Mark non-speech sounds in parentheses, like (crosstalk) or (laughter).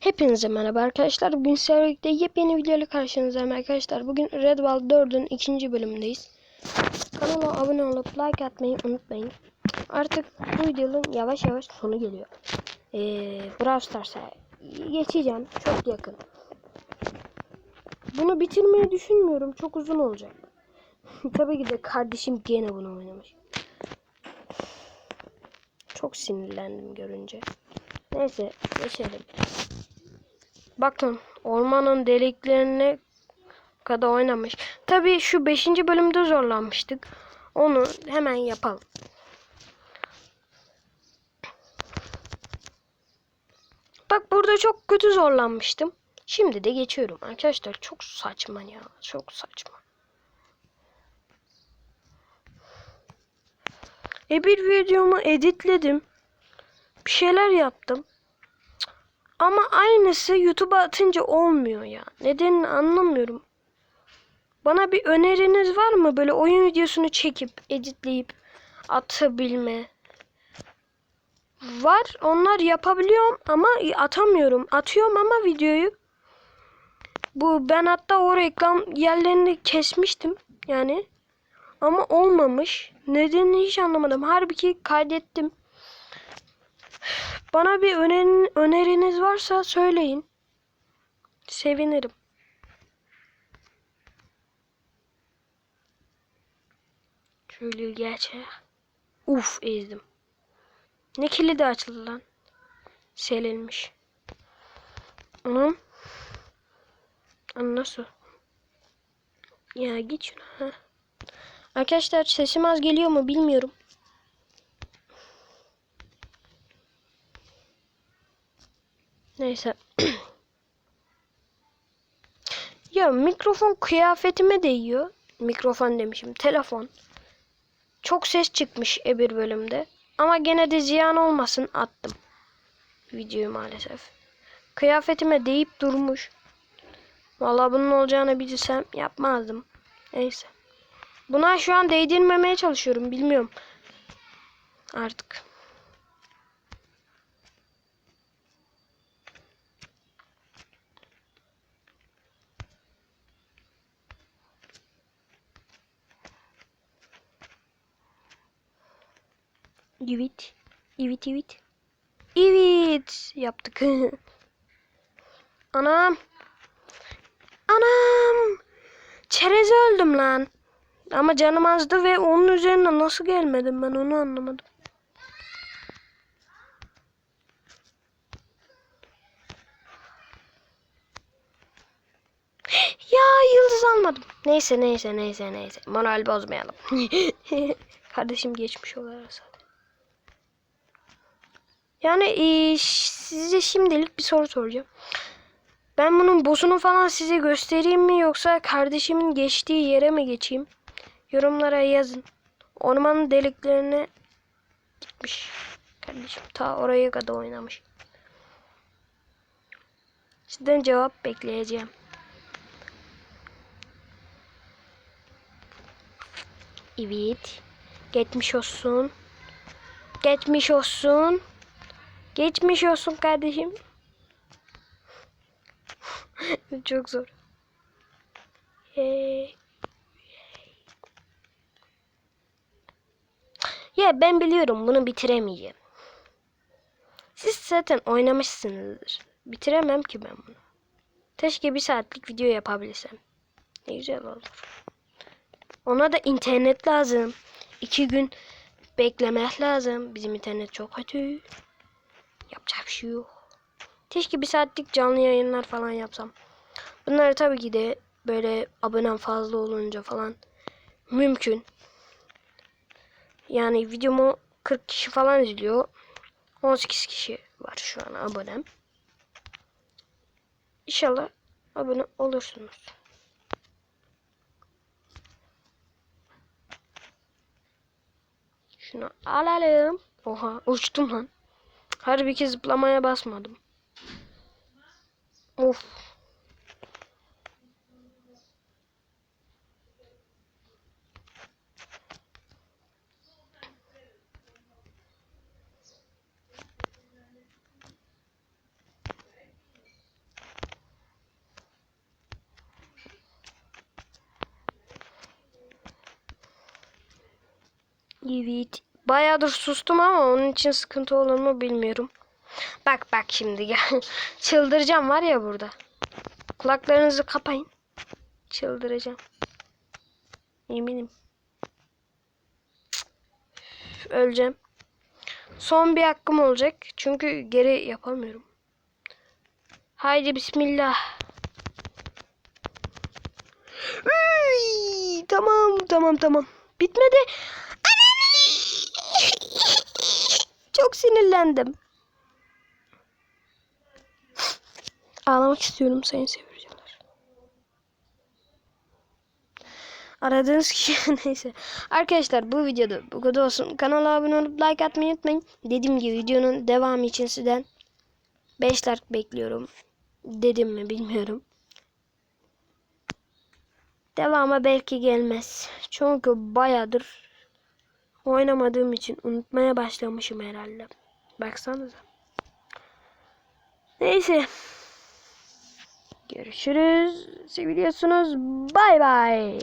Hepinize merhaba arkadaşlar. Bugün birlikte yepyeni videoyla karşınızdayım arkadaşlar. Bugün Red Ball 4'ün ikinci bölümündeyiz. Kanala abone olup like atmayı unutmayın. Artık bu videonun yavaş yavaş sonu geliyor. Ee, Brawl Stars'a geçeceğim. Çok yakın. Bunu bitirmeyi düşünmüyorum. Çok uzun olacak. (laughs) Tabii ki de kardeşim gene bunu oynamış. Çok sinirlendim görünce. Neyse geçelim. Bakın ormanın deliklerine kadar oynamış. Tabii şu 5. bölümde zorlanmıştık. Onu hemen yapalım. Bak burada çok kötü zorlanmıştım. Şimdi de geçiyorum. Arkadaşlar çok saçma ya. Çok saçma. E bir videomu editledim. Bir şeyler yaptım. Ama aynısı YouTube'a atınca olmuyor ya. Nedenini anlamıyorum. Bana bir öneriniz var mı? Böyle oyun videosunu çekip, editleyip atabilme. Var. Onlar yapabiliyorum ama atamıyorum. Atıyorum ama videoyu. Bu ben hatta o reklam yerlerini kesmiştim. Yani. Ama olmamış. Nedenini hiç anlamadım. Halbuki kaydettim. Bana bir önerin, öneriniz varsa söyleyin. Sevinirim. Şöyle geçe. Uf ezdim. Ne kilidi açıldı lan? Selinmiş. Anam. Anam nasıl? Ya git şuna. Ha. Arkadaşlar sesim az geliyor mu bilmiyorum. Neyse. (clears throat) ya mikrofon kıyafetime değiyor. Mikrofon demişim. Telefon. Çok ses çıkmış e bir bölümde. Ama gene de ziyan olmasın attım. Videoyu maalesef. Kıyafetime değip durmuş. Vallahi bunun olacağını bilsem yapmazdım. Neyse. Buna şu an değdirmemeye çalışıyorum. Bilmiyorum. Artık. Evet. Evet evet. Evet. Yaptık. (laughs) Anam. Anam. Çereze öldüm lan. Ama canım azdı ve onun üzerine nasıl gelmedim ben onu anlamadım. (gasps) Ya yıldız almadım. Neyse neyse neyse neyse. Moral bozmayalım. (laughs) Kardeşim geçmiş olarak zaten. Yani e, size şimdilik bir soru soracağım. Ben bunun boss'unu falan size göstereyim mi yoksa kardeşimin geçtiği yere mi geçeyim? Yorumlara yazın. Ormanın deliklerine gitmiş. Kardeşim ta oraya kadar oynamış. Sizden cevap bekleyeceğim. Evet. Geçmiş olsun. Geçmiş olsun. Geçmiş olsun kardeşim. (laughs) Çok zor. Hey. Ya ben biliyorum bunu bitiremeyeceğim. Siz zaten oynamışsınızdır. Bitiremem ki ben bunu. Keşke bir saatlik video yapabilsem. Ne güzel olur. Ona da internet lazım. İki gün beklemek lazım. Bizim internet çok kötü. Yapacak bir şey yok. Keşke bir saatlik canlı yayınlar falan yapsam. Bunları tabii ki de böyle abonem fazla olunca falan mümkün. Yani videomu 40 kişi falan izliyor. 18 kişi var şu an abonem. İnşallah abone olursunuz. Şunu alalım. Oha uçtum lan. Harbi ki zıplamaya basmadım. Of. Evet. Bayağıdır sustum ama onun için sıkıntı olur mu bilmiyorum. Bak bak şimdi gel. (laughs) Çıldıracağım var ya burada. Kulaklarınızı kapayın. Çıldıracağım. Eminim. Üf, Öleceğim. Son bir hakkım olacak. Çünkü geri yapamıyorum. Haydi bismillah. Üy, tamam tamam tamam. Bitmedi. Çok sinirlendim. Ağlamak istiyorum sayın seyirciler. Aradığınız kişi (laughs) neyse. Arkadaşlar bu videoda bu kadar olsun. Kanala abone olup like atmayı unutmayın. Dediğim gibi videonun devamı için sizden 5 like bekliyorum. Dedim mi bilmiyorum. Devamı belki gelmez. Çünkü bayağıdır oynamadığım için unutmaya başlamışım herhalde. Baksanıza. Neyse. Görüşürüz. Seviyorsunuz. Bay bay.